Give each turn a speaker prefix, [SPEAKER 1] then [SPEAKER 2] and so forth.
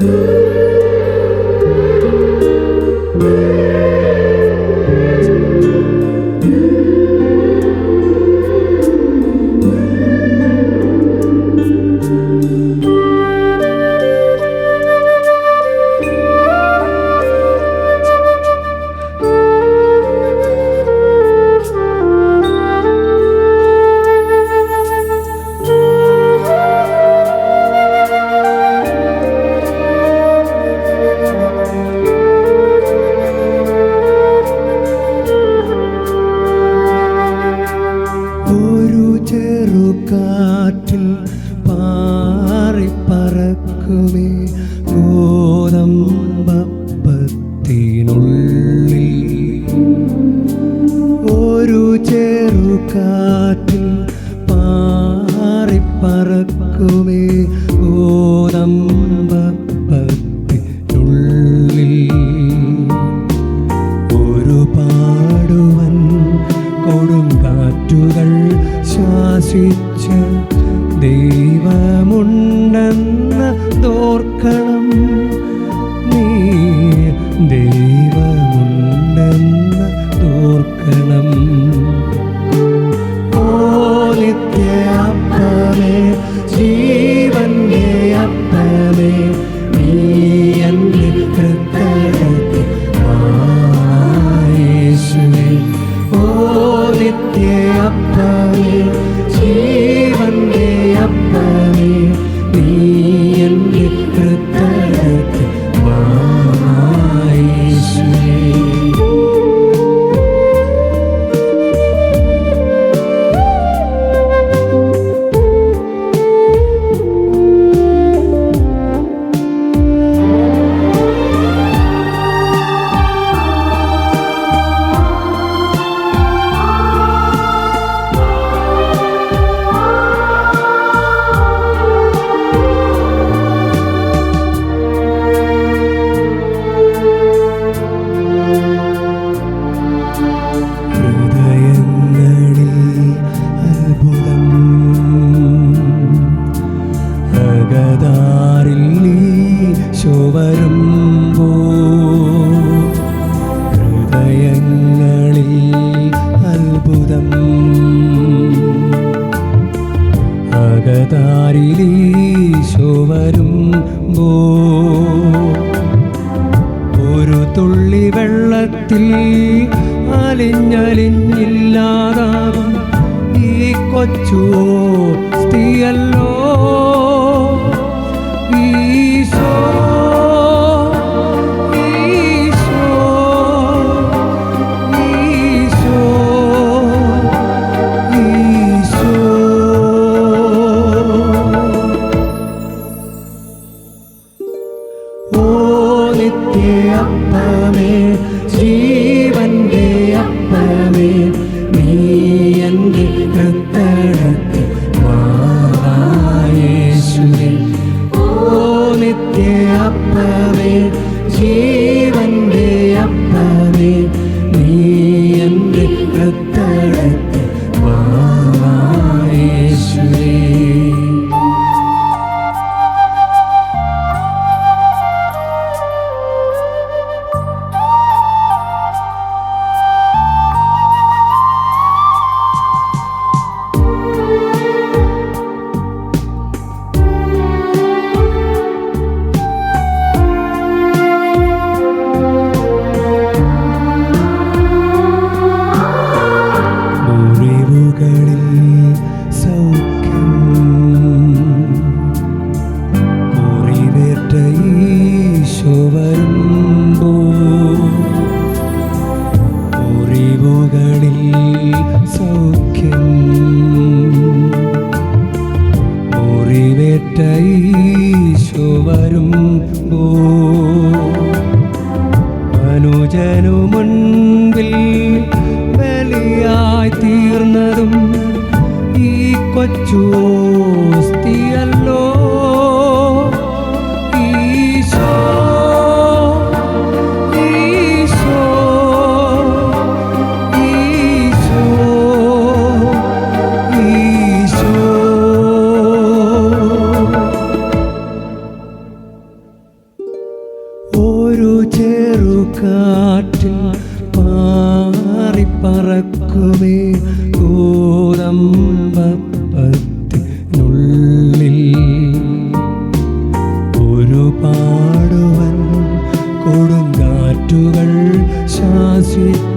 [SPEAKER 1] Ooh. സമ്പത്തിനുള്ളിൽ ഒരു ചെറുകാറ്റിൽ പാറിപ്പറക്കുമേ ഓ ഓതമ്പത്തിനുള്ളിൽ ഒരു പാടുവൻ കൊടുങ്കാറ്റുകൾ ശ്വാസിച്ച് ദൈവമുണ്ടെന്ന് തോർക്കണം. ശോവരുമ്പോ ഹൃദയങ്ങളിൽ അത്ഭുതം. തുള്ളി വെള്ളത്തിൽ അലിഞ്ഞലിഞ്ഞില്ലാതാകും. ഈ കൊച്ചു സ്ത്രീയല്ലോ അപ്പമേ ജീവന്റെ അപ്പമേ നീ എന്റെ കൃത്തടത്ത് യേശുവേ ഓ നിത്യ അപ്പമേ ജീവന്റെ ഈശോ വരുമ്പോ അനുജനു മുൻപിൽ ബലിയായി തീർന്നതും ഈ കൊച്ചു സ്ത്രീയല്ലോ ചെറുകാറ്റിൽ പാറിപ്പറക്കുമേ. ഗോതമ്പത്തിനുള്ളിൽ ഒരു പാടുവൻ കൊടുങ്കാറ്റുകൾ ശാസിച്ച്